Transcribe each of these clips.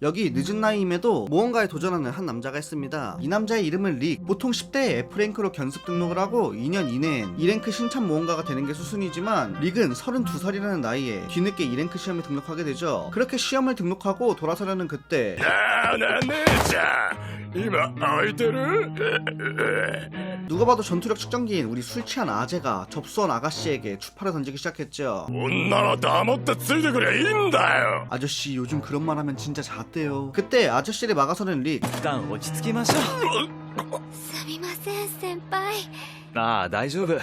여기 늦은 나이임에도 무언가에 도전하는 한 남자가 있습니다. 이 남자의 이름은 릭. 보통 10대에 F랭크로 견습 등록을 하고 2년 이내엔 2랭크 신참 무언가가 되는 게 수순이지만 릭은 32살이라는 나이에 뒤늦게 2랭크 시험에 등록하게 되죠. 그렇게 시험을 등록하고 돌아서려는 그때 나, 나, 늦어. ちゃん今空いてる 누가 봐도 전투력 측정기인 우리 술 취한 아재가 접수원 아가씨에게 추파를 던지기 시작했죠. 女は黙ってついてくりゃいいんだよ 아저씨 요즘 그런 말 하면 진짜 잣대요. 그때 아저씨를 막아서는 릭. 一旦落ち着きましょすみません先輩う ああ大丈夫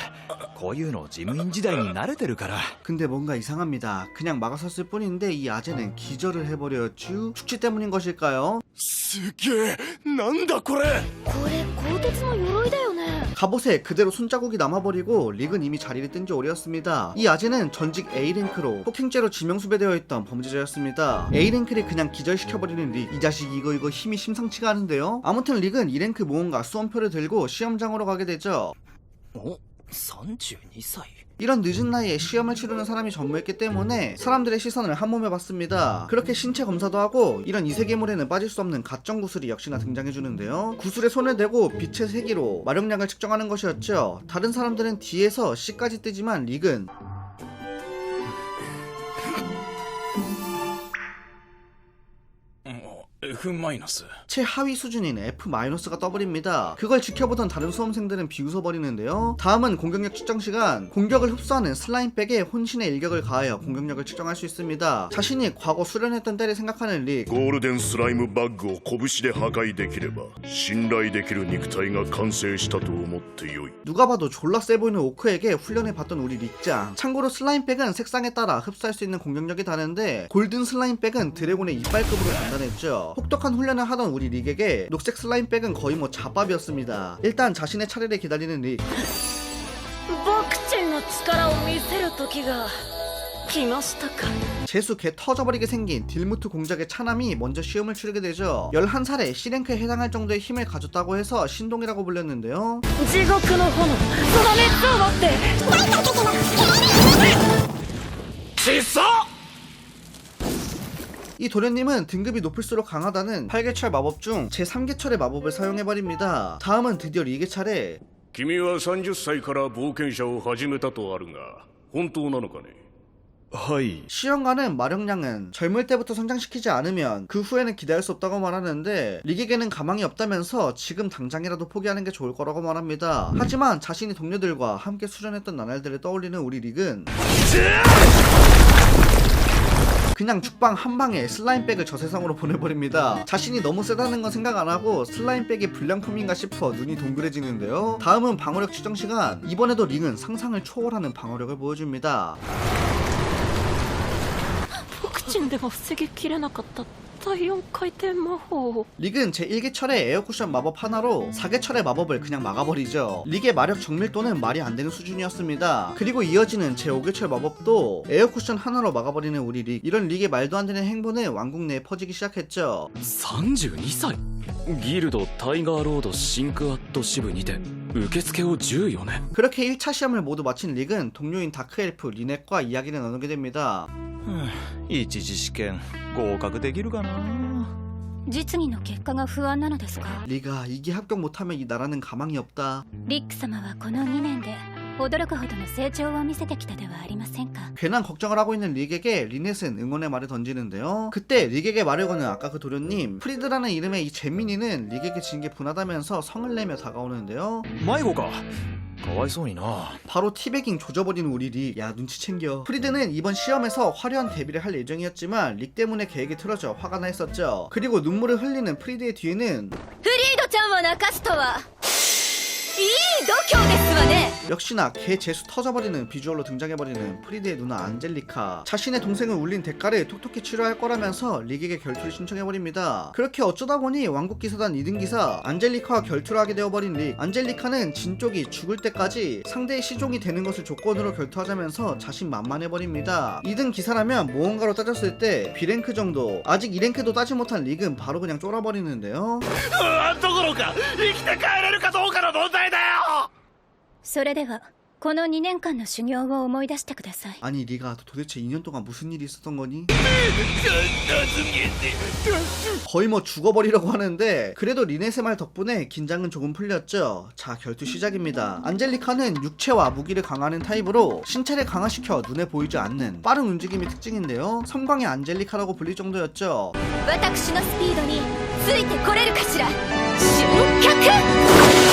こういうの事務員時代に慣れてるから 근데 뭔가 이상합니다. 그냥 막아섰을 뿐인데 이 아재는 기절을 해버렸쥬. 축지 때문인 것일까요? すげえなんだこれこれ鋼鉄の鎧だよね 갑옷에 그대로 손자국이 남아버리고 릭은 이미 자리를 뜬 지 오래였습니다. 이 아재는 전직 A랭크로 폭행죄로 지명수배되어 있던 범죄자였습니다. A랭크를 그냥 기절시켜버리는 릭. 이 자식 이거 이거 힘이 심상치가 않은데요? 아무튼 릭은 2랭크 모험가 수험표를 들고 시험장으로 가게 되죠. お32歳 이런 늦은 나이에 시험을 치르는 사람이 전무했기 때문에 사람들의 시선을 한 몸에 받습니다. 그렇게 신체 검사도 하고 이런 이세계물에는 빠질 수 없는 가점 구슬이 역시나 등장해 주는데요. 구슬에 손을 대고 빛의 세기로 마력량을 측정하는 것이었죠. 다른 사람들은 뒤에서 C까지 뜨지만 릭은 F マイナス 최하위 수준인 F-가 떠버립니다. 그걸 지켜보던 다른 수험생들은 비웃어버리는데요. 다음은 공격력 측정 시간. 공격을 흡수하는 슬라임백에 혼신의 일격을 가하여 공격력을 측정할 수 있습니다. 자신이 과거 수련했던 때를 생각하는 릭. ゴールデンスライムバッグを拳で破壊できれば信頼できる肉体が完成したと思ってよい 누가 봐도 졸라 세 보이는 오크에게 훈련해봤던 우리 릭장. 참고로 슬라임백은 색상에 따라 흡수할 수 있는 공격력이 다른데 골든 슬라임백은 드래곤의 이빨급으로 단단했죠. 혹독한 훈련을 하던 우리 릭에게 녹색 슬라임백은 거의 뭐 잡밥이었습니다. 일단 자신의 차례를 기다리는 릭. 재수 개 터져버리게 생긴 딜무트 공작의 차남이 먼저 시험을 치르게 되죠. 11살에 C랭크에 해당할 정도의 힘을 가졌다고 해서 신동이라고 불렸는데요. 지옥의 이 도련님은 등급이 높을수록 강하다는 8개철 마법 중 제3개철의 마법을 사용해버립니다. 다음은 드디어 리게 차례 君は30歳から冒険者を始めたとあるが本当なのかねはい 시험가는 마력량은 젊을 때부터 성장시키지 않으면 그 후에는 기대할 수 없다고 말하는데 리게게는 가망이 없다면서 지금 당장이라도 포기하는 게 좋을 거라고 말합니다. 하지만 자신이 동료들과 함께 수련했던 나날들을 떠올리는 우리 릭은 그냥 죽방 한 방에 슬라임백을 저 세상으로 보내버립니다. 자신이 너무 세다는 건 생각 안 하고 슬라임백이 불량품인가 싶어 눈이 동그래지는데요. 다음은 방어력 측정 시간. 이번에도 링은 상상을 초월하는 방어력을 보여줍니다. 僕ちんでも防ぎきれなかった 第4回転魔法 릭은 제1개철의 에어쿠션 마법 하나로 4개철의 마법을 그냥 막아버리죠. 릭의 마력 정밀도는 말이 안 되는 수준이었습니다. 그리고 이어지는 제5개철 마법도 에어쿠션 하나로 막아버리는 우리 릭. 이런 릭의 말도 안 되는 행보는 왕국 내에 퍼지기 시작했죠. 32歳ギルドタイガーロードシンクアット支部にて受付を14年 그렇게 1차 시험을 모두 마친 릭은 동료인 다크엘프 리넷과 이야기를 나누게 됩니다. 一次試験合格できるかな実技の結果が不安なのですか 리가 이게 합격 못하면 이 나라는 가망이 없다. リック様はこの2年で驚くほどの成長を見せてきたではありませんか 괜한 걱정을 하고 있는 릭에게 리넷은 응원의 말을 던지는데요. 그때 릭에게 말을 거는 아까 그 도련님 프리드라는 이름의 이 잼민이는 릭에게 진 게 분하다면서 성을 내며 다가오는데요. 迷子か 와이소이나 바로 티베깅 조져버린 우리 릭. 야 눈치 챙겨. 프리드는 이번 시험에서 화려한 데뷔를 할 예정이었지만 릭 때문에 계획이 틀어져 화가 나 있었죠. 그리고 눈물을 흘리는 프리드의 뒤에는 프리드 차원의 카스터와 역시나 개 재수 터져버리는 비주얼로 등장해버리는 프리드의 누나 안젤리카 자신의 동생을 울린 대가를 톡톡히 치료할 거라면서 릭에게 결투를 신청해버립니다 그렇게 어쩌다 보니 왕국기사단 2등기사 안젤리카와 결투를 하게 되어버린 릭 안젤리카는 진 쪽이 죽을 때까지 상대의 시종이 되는 것을 조건으로 결투하자면서 자신 만만해버립니다 2등 기사라면 모험가로 따졌을 때 B랭크 정도 아직 2랭크도 따지 못한 릭은 바로 그냥 쫄아버리는데요 あどころか生きて帰れるかどうかの問題 だよそれでは この2年間の修行を思い出してください 아니 리가 도대체 2년 동안 무슨 일이 있었던 거니? 거의 뭐 죽어버리려고 하는데 그래도 리넷의 말 덕분에 긴장은 조금 풀렸죠. 자 결투 시작입니다. 안젤리카는 육체와 무기를 강화하는 타입으로 신체를 강화시켜 눈에 보이지 않는 빠른 움직임이 특징인데요. 섬광의 안젤리카라고 불릴 정도였죠. 私のスピードについてこれるかしら集客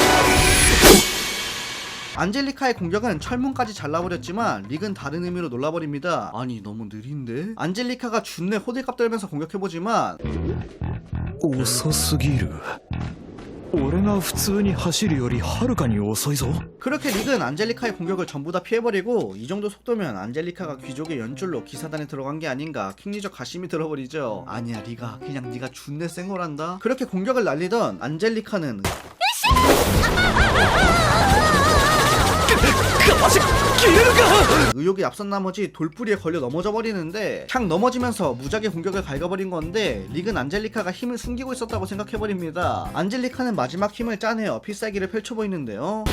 안젤리카의 공격은 철문까지 잘라버렸지만 릭은 다른 의미로 놀라버립니다. 아니 너무 느린데? 안젤리카가 준내 호들갑 떨면서 공격해보지만 遅すぎる俺が普通に走るよりはるかに遅いぞ 그렇게 릭은 안젤리카의 공격을 전부 다 피해버리고 이 정도 속도면 안젤리카가 귀족의 연줄로 기사단에 들어간 게 아닌가 킹리적 가심이 들어버리죠 아니야 리가 그냥 네가 준내 쌩얼한다 그렇게 공격을 날리던 안젤리카는 의욕이 앞선 나머지 돌뿌리에 걸려 넘어져 버리는데 그냥 넘어지면서 무작위 공격을 갈겨버린 건데 릭은 안젤리카가 힘을 숨기고 있었다고 생각해버립니다. 안젤리카는 마지막 힘을 짜내어 필살기를 펼쳐 보이는데요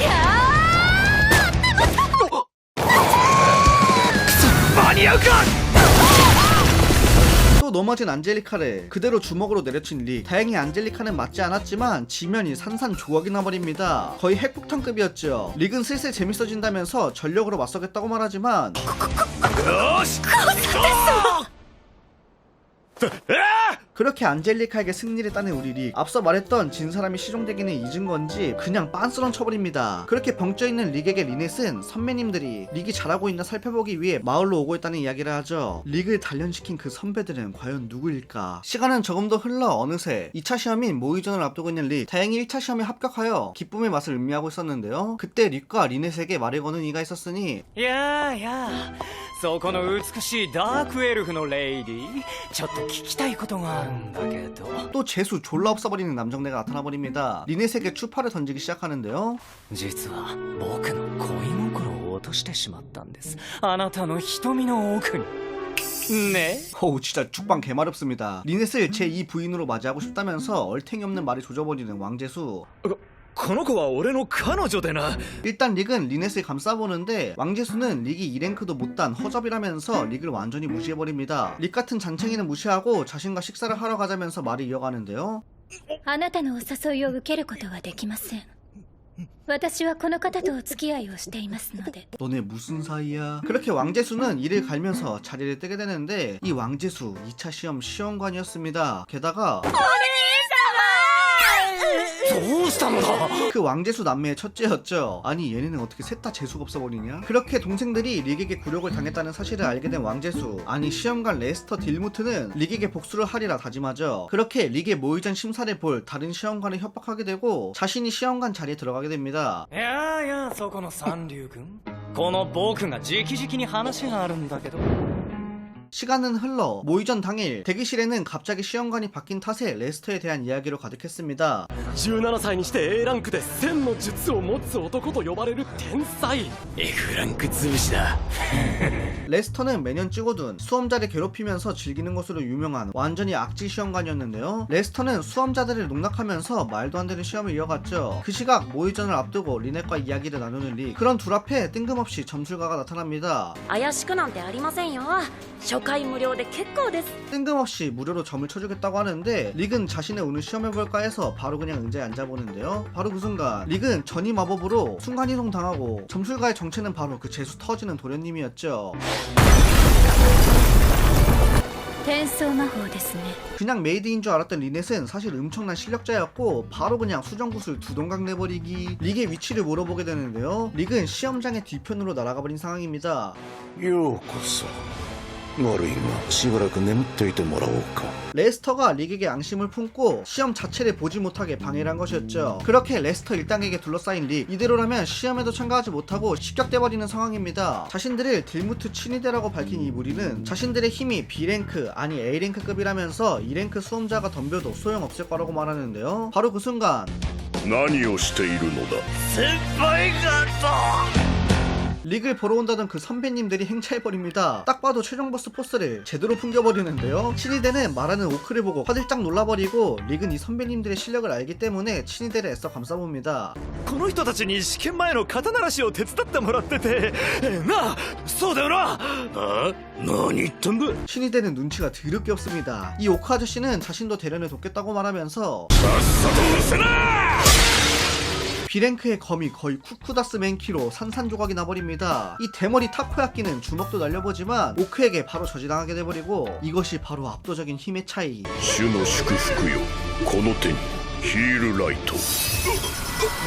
또 넘어진 안젤리카를 그대로 주먹으로 내려친 릭 다행히 안젤리카는 맞지 않았지만 지면이 산산조각이 나버립니다 거의 핵폭탄급이었죠 릭은 슬슬 재밌어진다면서 전력으로 맞서겠다고 말하지만 그렇게 안젤리카에게 승리를 따낸 우리 릭 앞서 말했던 진 사람이 시종되기는 잊은 건지 그냥 빤스런 쳐버립니다 그렇게 벙쪄있는 릭에게 리넷은 선배님들이 릭이 잘하고 있나 살펴보기 위해 마을로 오고 있다는 이야기를 하죠 릭을 단련시킨 그 선배들은 과연 누구일까 시간은 조금 더 흘러 어느새 2차 시험인 모의전을 앞두고 있는 릭 다행히 1차 시험에 합격하여 기쁨의 맛을 음미하고 있었는데요 그때 릭과 리넷에게 말을 거는 이가 있었으니 やあやあそこの美しいダークエルフのレイディちょっと聞きたいことがある んだけど 또 재수 졸라 없어버리는 남정네가 나타나버립니다 리넷에게 추파를 던지기 시작하는데요 実は僕の恋心を落としてしまったんですあなたの瞳の奥にね 어우 진짜 죽방 개마렵습니다 리넷을 제2 부인으로 맞이하고 싶다면서 얼탱이 없는 말을 조져버리는 왕재수 この子は俺の彼女でな 일단 릭은 리넷을 감싸보는데 왕재수는 릭이 2랭크도 못단 허접이라면서 릭을 완전히 무시해버립니다 릭 같은 잔챙이는 무시하고 자신과 식사를 하러 가자면서 말을 이어가는데요 あなたのお誘いを受けることはできません私はこの方とお付き合いをしていますので 너네 무슨 사이야? 그렇게 왕재수는 이를 갈면서 자리를 뜨게 되는데 이 왕재수 2차 시험 시험관이었습니다 게다가 どうしたのだ 그 왕재수 남매의 첫째였죠. 아니 얘네는 어떻게 셋 다 재수가 없어버리냐? 그렇게 동생들이 릭에게 굴욕을 당했다는 사실을 알게 된 왕재수. 아니 시험관 레스터 딜무트는 릭에게 복수를 하리라 다짐하죠. 그렇게 릭의 모의전 심사를 볼 다른 시험관을 협박하게 되고 자신이 시험관 자리에 들어가게 됩니다. いやあやあそこの三流君この僕が直々に話があるんだけど 시간은 흘러 모의전 당일 대기실에는 갑자기 시험관이 바뀐 탓에 레스터에 대한 이야기로 가득했습니다. 17歳にして A ランクで1000の術を持つ男と呼ばれる天才 F ランク潰しだ 레스터는 매년 찍어둔 수험자를 괴롭히면서 즐기는 것으로 유명한 완전히 악질 시험관이었는데요. 레스터는 수험자들을 농락하면서 말도 안 되는 시험을 이어갔죠. 그 시각 모의전을 앞두고 리넷과 이야기를 나누는 리 그런 둘 앞에 뜬금없이 점술가가 나타납니다. 怪しくなんてありませんよ 初回無料で結構です 뜬금없이 무료로 점을 쳐주겠다고 하는데 릭은 자신의 운을 시험해볼까 해서 바로 그냥 의자에 앉아보는데요. 바로 그 순간 릭은 전이 마법으로 순간이동 당하고 점술가의 정체는 바로 그 재수 터지는 도련님이었죠. 転送魔法ですね 그냥 메이드인 줄 알았던 리넷은 사실 엄청난 실력자였고 바로 그냥 수정구슬 두 동강 내버리기 릭의 위치를 물어보게 되는데요 릭은 시험장의 뒤편으로 날아가 버린 상황입니다 ようこそ 悪いがしばらく眠っていてもらおうか 레스터가 릭에게 앙심을 품고 시험 자체를 보지 못하게 방해를 한 것이었죠 그렇게 레스터 일당에게 둘러싸인 릭 이대로라면 시험에도 참가하지 못하고 실격돼버리는 상황입니다 자신들을 딜무트 친위대라고 밝힌 이 무리는 자신들의 힘이 B랭크 아니 A랭크급이라면서 2랭크 수험자가 덤벼도 소용없을 거라고 말하는데요 바로 그 순간 何をしているのだ先輩方 리그를 보러 온다던 그 선배님들이 행차해버립니다. 딱 봐도 최종 보스 포스를 제대로 풍겨버리는데요. 신이대는 말하는 오크를 보고 화들짝 놀라버리고 리그는 이 선배님들의 실력을 알기 때문에 친이대를 애써 감싸봅니다. この人たちに試験前の肩慣らしを手伝ってもらっててえなあそうだよなあ何言ったんだ 신이대는 눈치가 드럽게 없습니다. 이 오크 아저씨는 자신도 대련을 돕겠다고 말하면서 비랭크의 검이 거의 쿠쿠다스 맨키로 산산조각이 나버립니다. 이 대머리 타코야끼는 주먹도 날려보지만 오크에게 바로 저지당하게 돼버리고 이것이 바로 압도적인 힘의 차이. 슈노 슈쿠슈쿠요. 고노텐 힐 라이터.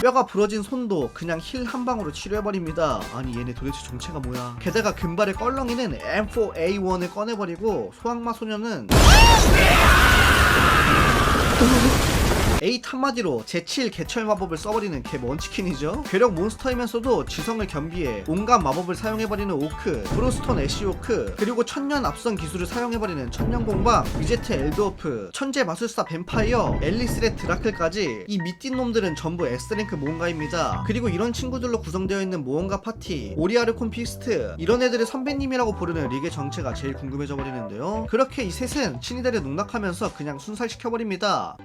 뼈가 부러진 손도 그냥 힐 한 방으로 치료해버립니다. 아니 얘네 도대체 정체가 뭐야? 게다가 금발의 껄렁이는 M4A1을 꺼내버리고 소악마 소녀는 에잇 한마디로 제7 개철 마법을 써버리는 개 먼치킨이죠. 괴력 몬스터이면서도 지성을 겸비해 온갖 마법을 사용해버리는 오크, 브로스톤 애쉬 오크, 그리고 천년 앞선 기술을 사용해버리는 천년공방, 위제트 엘드오프, 천재 마술사 뱀파이어, 앨리스의 드라클까지 이 밑딘 놈들은 전부 S랭크 모험가입니다. 그리고 이런 친구들로 구성되어 있는 모험가 파티, 오리아르 콘피스트, 이런 애들을 선배님이라고 부르는 리그의 정체가 제일 궁금해져 버리는데요. 그렇게 이 셋은 친이들을 농락하면서 그냥 순살시켜버립니다.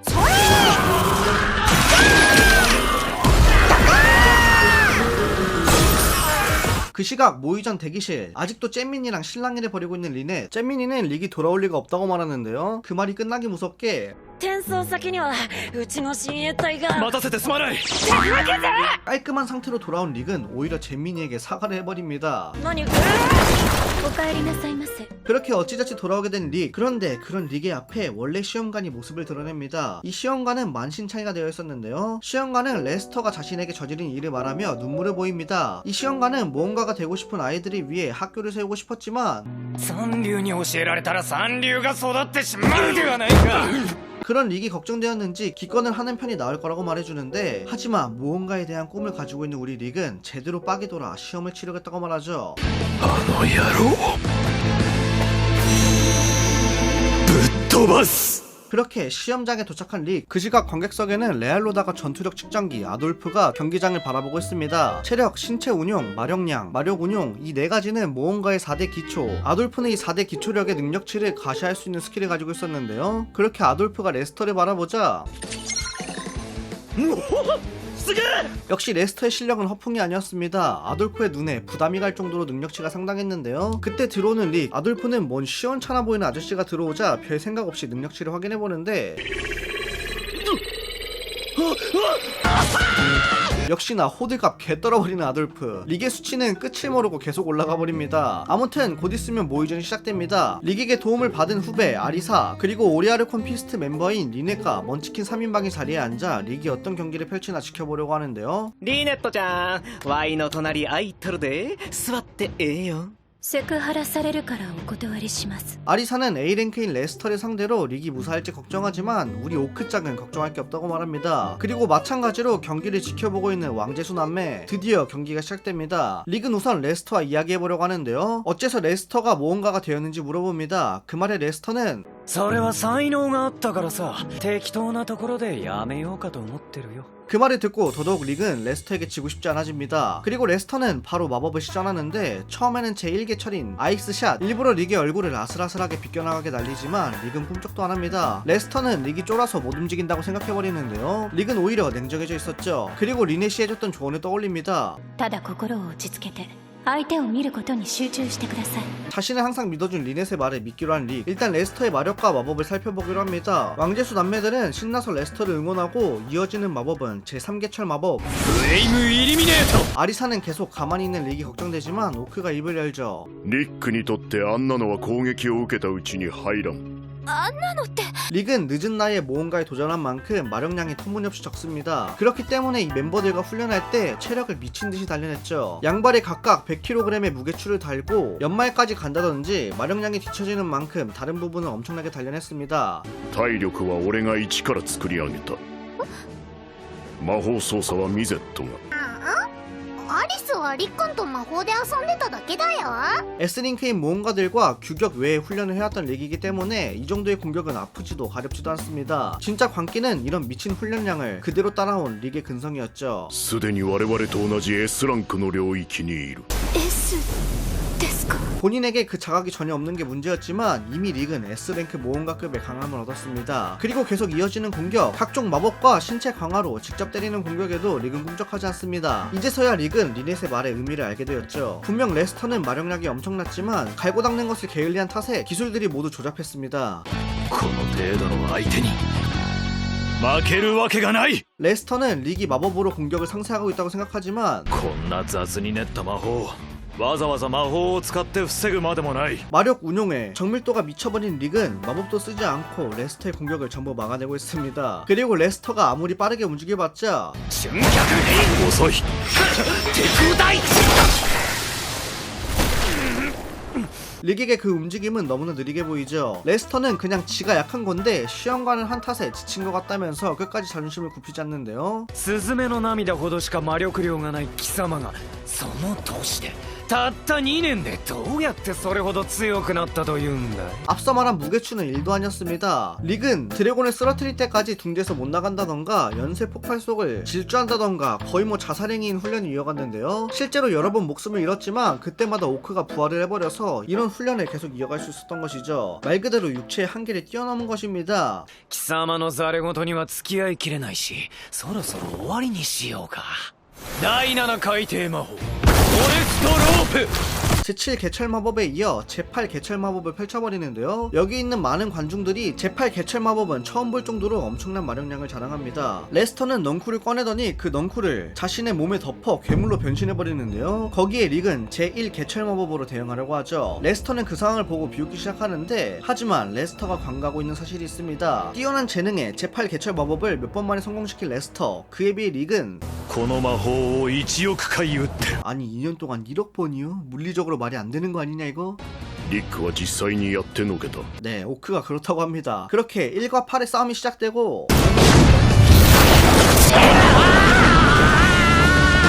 그 시각 모의전 대기실 아직도 잼민이랑 실랑이를 벌이고 있는 린에 잼민이는 릭이 돌아올 리가 없다고 말하는데요 그 말이 끝나기 무섭게 転送先にはうちの親衛隊が待たせてすまない 깔끔한 상태로 돌아온 릭은 오히려 잼민이에게 사과를 해버립니다 何お帰りなさいませ 그렇게 어찌저찌 돌아오게 된 릭. 그런데 그런 릭의 앞에 원래 시험관이 모습을 드러냅니다. 이 시험관은 만신창이가 되어 있었는데요. 시험관은 레스터가 자신에게 저지른 일을 말하며 눈물을 보입니다. 이 시험관은 무언가가 되고 싶은 아이들을 위해 학교를 세우고 싶었지만 三流に教えられたら三流が育ってしまうではないか 그런 릭이 걱정되었는지 기권을 하는 편이 나을 거라고 말해주는데 하지만 무언가에 대한 꿈을 가지고 있는 우리 릭은 제대로 빡이 돌아 시험을 치르겠다고 말하죠. あの野郎ぶっ飛ばす 그렇게 시험장에 도착한 릭, 그 시각 관객석에는 레알로다가 전투력 측정기 아돌프가 경기장을 바라보고 있습니다. 체력, 신체 운용, 마력량, 마력 운용 이 네 가지는 모험가의 4대 기초. 아돌프는 이 4대 기초력의 능력치를 가시할 수 있는 스킬을 가지고 있었는데요. 그렇게 아돌프가 레스터를 바라보자 역시 레스터의 실력은 허풍이 아니었습니다. 아돌프의 눈에 부담이 갈 정도로 능력치가 상당했는데요. 그때 들어오는 릭, 아돌프는 뭔 시원찮아 보이는 아저씨가 들어오자 별 생각 없이 능력치를 확인해보는데 역시나 호들갑 개 떨어버리는 아돌프 릭의 수치는 끝을 모르고 계속 올라가 버립니다 아무튼 곧 있으면 모의전이 시작됩니다 릭에게 도움을 받은 후배 아리사 그리고 오리아르 콘피스트 멤버인 리네가 먼치킨 3인방의 자리에 앉아 릭이 어떤 경기를 펼치나 지켜보려고 하는데요 リネットちゃんワイの隣空いとるで座ってええよ セクハラされるからお断りします 아리사는 A랭크인 레스터를 상대로 릭이 무사할지 걱정하지만 우리 오크짝은 걱정할 게 없다고 말합니다. 그리고 마찬가지로 경기를 지켜보고 있는 왕재수 남매 드디어 경기가 시작됩니다. 릭은 우선 레스터와 이야기해보려고 하는데요. 어째서 레스터가 모험가가 되었는지 물어봅니다. 그 말에 레스터는 それは才能があったからさ適当なところでやめようかと思ってるよ 그 말을 듣고 더더욱 릭은 레스터에게 지고 싶지 않아집니다. 그리고 레스터는 바로 마법을 시전하는데 처음에는 제1개철인 아이스샷 일부러 릭의 얼굴을 아슬아슬하게 비껴나가게 날리지만 릭은 꿈쩍도 안 합니다. 레스터는 릭이 쫄아서 못 움직인다고 생각해버리는데요. 릭은 오히려 냉정해져 있었죠. 그리고 리넷이 해줬던 조언을 떠올립니다. ただ心を落ち着けて 相手を見ることに集中してください 자신을 항상 믿어준 리넷의 말에 믿기로 한 릭. 일단 레스터의 마력과 마법을 살펴보기로 합니다. 왕재수 남매들은 신나서 레스터를 응원하고 이어지는 마법은 제3개철 마법. フレイムイリミネート 아리사는 계속 가만히 있는 릭이 걱정되지만 오크가 입을 열죠. リックにとってあんなのは攻撃を受けたうちに入らん あんなのって 릭은 늦은 나이에 모험가에 도전한 만큼 마력량이 터무니없이 적습니다. 그렇기 때문에 이 멤버들과 훈련할 때 체력을 미친 듯이 단련했죠. 양발에 각각 100kg의 무게추를 달고 연말까지 간다든지 마력량이 뒤처지는 만큼 다른 부분은 엄청나게 단련했습니다. 体力は俺が一から作り上げた魔法操作はミゼットが アリスはリックンと魔法で遊んでただけだよ S링크인 모험가들과 규격 외에 훈련을 해왔던 릭이기 때문에 이 정도의 공격은 아프지도 가렵지도 않습니다. 진짜 광기는 이런 미친 훈련량을 그대로 따라온 릭의 근성이었죠.すでに我々と同じ S ランクの領域にいる S S ですか 본인에게 그 자각이 전혀 없는 게 문제였지만 이미 릭은 S랭크 모험가급의 강함을 얻었습니다. 그리고 계속 이어지는 공격, 각종 마법과 신체 강화로 직접 때리는 공격에도 릭은 꿈쩍하지 않습니다. 이제서야 릭은 리넷의 말의 의미를 알게 되었죠. 분명 레스터는 마력량이 엄청났지만 갈고 닦는 것을 게을리한 탓에 기술들이 모두 조잡했습니다. この程度の相手に負けるわけがない 레스터는 릭이 마법으로 공격을 상쇄하고 있다고 생각하지만 こんな雑に練った魔法 わざわざ魔法を使って防ぐまでもない 마력 운용에 정밀도가 미쳐버린 릭은 마법도 쓰지 않고 레스터의 공격을 전부 막아내고 있습니다. 그리고 레스터가 아무리 빠르게 움직여봤자 春脚兵遅い敵大 릭에게 그 움직임은 너무나 느리게 보이죠. 레스터는 그냥 지가 약한 건데 시험관을 한 탓에 지친 것 같다면서 끝까지 자존심을 굽히지 않는데요. スズメの涙ほどしか魔力量がない貴様がその年で たった2年でどうやってそれほど強くなったというんだい 앞서 말한 무게추는 일도 아니었습니다. 릭은 드래곤을 쓰러뜨릴 때까지 둥지에서 못 나간다던가 연쇄 폭발 속을 질주한다던가 거의 뭐 자살행위인 훈련을 이어갔는데요. 실제로 여러 번 목숨을 잃었지만 그때마다 오크가 부활을 해버려서 이런 훈련을 계속 이어갈 수 있었던 것이죠. 말 그대로 육체의 한계를 뛰어넘은 것입니다. 貴様のザレ言には付き合いきれないしそろそろ終わりにしようか第7海底魔法 フォレストロープ 제7 개철 마법에 이어 제8 개철 마법을 펼쳐버리는데요. 여기 있는 많은 관중들이 제8 개철 마법은 처음 볼 정도로 엄청난 마력량을 자랑합니다. 레스터는 넝쿨을 꺼내더니 그 넝쿨을 자신의 몸에 덮어 괴물로 변신해버리는데요. 거기에 릭은 제1 개철 마법으로 대응하려고 하죠. 레스터는 그 상황을 보고 비웃기 시작하는데 하지만 레스터가 관가고 있는 사실이 있습니다. 뛰어난 재능에 제8 개철 마법을 몇 번 만에 성공시킨 레스터 그에 비해 릭은 아니 2년 동안 1억 번이요? 물리적으로 말이 안 되는 거 아니냐 이거? リックは実際にやってのけた 네, 오크가 그렇다고 합니다. 그렇게 1과 8의 싸움이 시작되고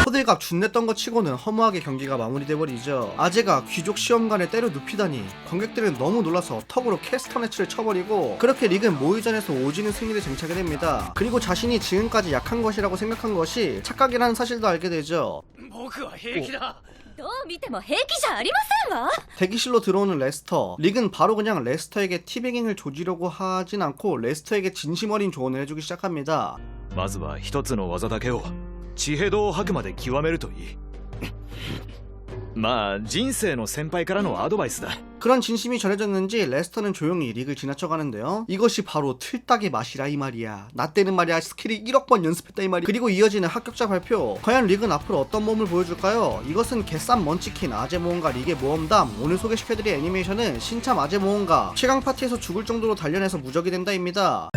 호들갑 준냈던 것 치고는 허무하게 경기가 마무리돼버리죠. 아재가 귀족 시험관에 때려 눕히다니 관객들은 너무 놀라서 턱으로 캐스터네츠를 쳐버리고 그렇게 릭은 모의전에서 오지는 승리를 쟁취하게 됩니다. 그리고 자신이 지금까지 약한 것이라고 생각한 것이 착각이라는 사실도 알게 되죠. 僕は平気だ どう見ても平気じゃありませんわ 대기실로 들어오는 레스터. 릭은 바로 그냥 레스터에게 티베깅을 조지려고 하진 않고 레스터에게 진심 어린 조언을 해주기 시작합니다. まずは一つの技だけを地平道を吐くまで極めるといい まあ人生の先輩からのアドバイスだ 그런 진심이 전해졌는지 레스터는 조용히 릭을 지나쳐가는데요. 이것이 바로 틀딱의 맛이라 이 말이야. 나 때는 말이야 스킬이 1억 번 연습했다 이 말이야. 그리고 이어지는 합격자 발표. 과연 릭은 앞으로 어떤 몸을 보여줄까요? 이것은 개쌈 먼치킨 아재 모험가 릭의 모험담. 오늘 소개시켜드릴 애니메이션은 신참 아재 모험가 최강 파티에서 죽을 정도로 단련해서 무적이 된다입니다.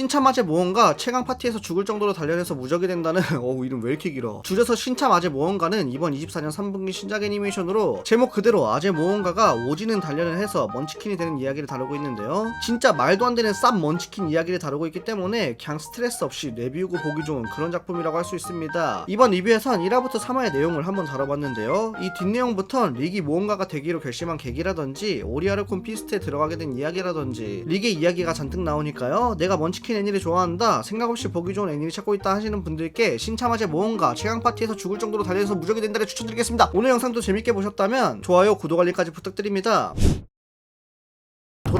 신참아재 모험가 최강 파티에서 죽을 정도로 단련해서 무적이 된다는 어우 이름 왜 이렇게 길어. 줄여서 신참아재 모험가는 이번 24년 3분기 신작 애니메이션으로 제목 그대로 아재 모험가가 오지는 단련을 해서 먼치킨이 되는 이야기를 다루고 있는데요. 진짜 말도 안 되는 쌉 먼치킨 이야기를 다루고 있기 때문에 그냥 스트레스 없이 레비우고 보기 좋은 그런 작품이라고 할 수 있습니다. 이번 리뷰에선 1화부터 3화의 내용을 한번 다뤄봤는데요. 이 뒷내용부턴 릭이 모험가가 되기로 결심한 계기라든지 오리아르 콘 피스트에 들어가게 된 이야기라든지 릭의 이야기가 잔뜩 나오니까요. 내가 먼치킨 애니를 좋아한다 생각 없이 보기 좋은 애니를 찾고 있다 하시는 분들께 신참아재 모험가 최강 파티에서 죽을 정도로 달려서 무적이 된다를 추천드리겠습니다. 오늘 영상도 재밌게 보셨다면 좋아요 구독 알림까지 부탁드립니다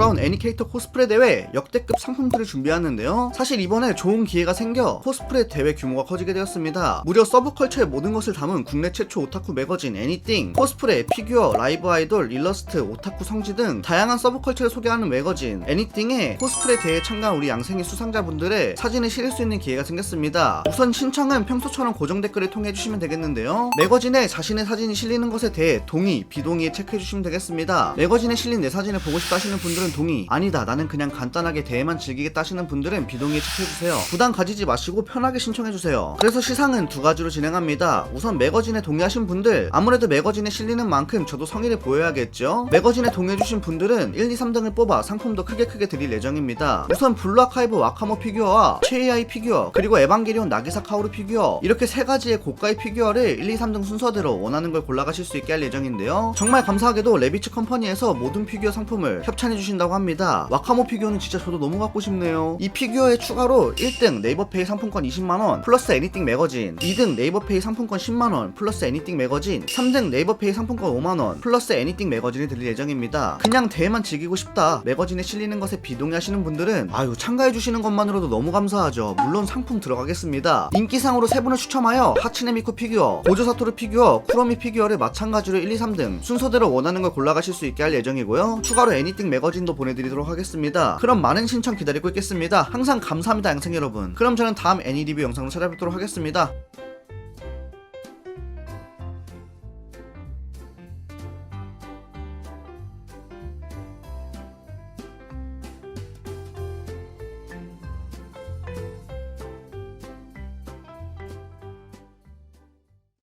돌아온 애니케이터 코스프레 대회 역대급 상품들을 준비하는데요. 사실 이번에 좋은 기회가 생겨 코스프레 대회 규모가 커지게 되었습니다. 무려 서브컬처의 모든 것을 담은 국내 최초 오타쿠 매거진 애니띵, 코스프레, 피규어, 라이브 아이돌, 일러스트, 오타쿠 성지 등 다양한 서브컬처를 소개하는 매거진 애니띵에 코스프레 대회에 참가한 우리 양생이 수상자분들의 사진을 실을 수 있는 기회가 생겼습니다. 우선 신청은 평소처럼 고정 댓글을 통해 해주시면 되겠는데요. 매거진에 자신의 사진이 실리는 것에 대해 동의, 비동의에 체크해주시면 되겠습니다. 매거진에 실린 내 사진을 보고 싶다 하시는 분들은 동의, 아니다 나는 그냥 간단하게 대회만 즐기겠다 하시는 분들은 비동의에 체크해주세요. 부담 가지지 마시고 편하게 신청해주세요. 그래서 시상은 두 가지로 진행합니다. 우선 매거진에 동의하신 분들, 아무래도 매거진에 실리는 만큼 저도 성의를 보여야겠죠? 매거진에 동의해주신 분들은 1, 2, 3등을 뽑아 상품도 크게 크게 드릴 예정입니다. 우선 블루 아카이브 와카모 피규어와 최AI 피규어, 그리고 에반게리온 나기사 카오루 피규어, 이렇게 세 가지의 고가의 피규어를 1, 2, 3등 순서대로 원하는 걸 골라가실 수 있게 할 예정인데요. 정말 감사하게도 레비츠 컴퍼니에서 모든 피규어 상품을 협찬해주신 해 주신다고 합니다. 와카모 피규어는 진짜 저도 너무 갖고 싶네요. 이 피규어에 추가로 1등 네이버페이 상품권 20만원 플러스 애니띵 매거진 2등 네이버페이 상품권 10만원 플러스 애니띵 매거진 3등 네이버페이 상품권 5만원 플러스 애니띵 매거진이 드릴 예정입니다. 그냥 대회만 즐기고 싶다 매거진에 실리는 것에 비동의하시는 분들은 아유 참가해주시는 것만으로도 너무 감사하죠. 물론 상품 들어가겠습니다. 인기상으로 세 분을 추첨하여 하츠네미쿠 피규어, 고조사토르 피규어, 쿠로미 피규어를 마찬가지로 1, 2, 3등 순서대로 원하는 걸 골라가실 수 있게 할 예정이고요. 추가로 애니띵 매거 진도 보내드리도록 하겠습니다. 그럼 많은 신청 기다리고 있겠습니다. 항상 감사합니다 양생 여러분. 그럼 저는 다음 애니 리뷰 영상으로 찾아뵙도록 하겠습니다.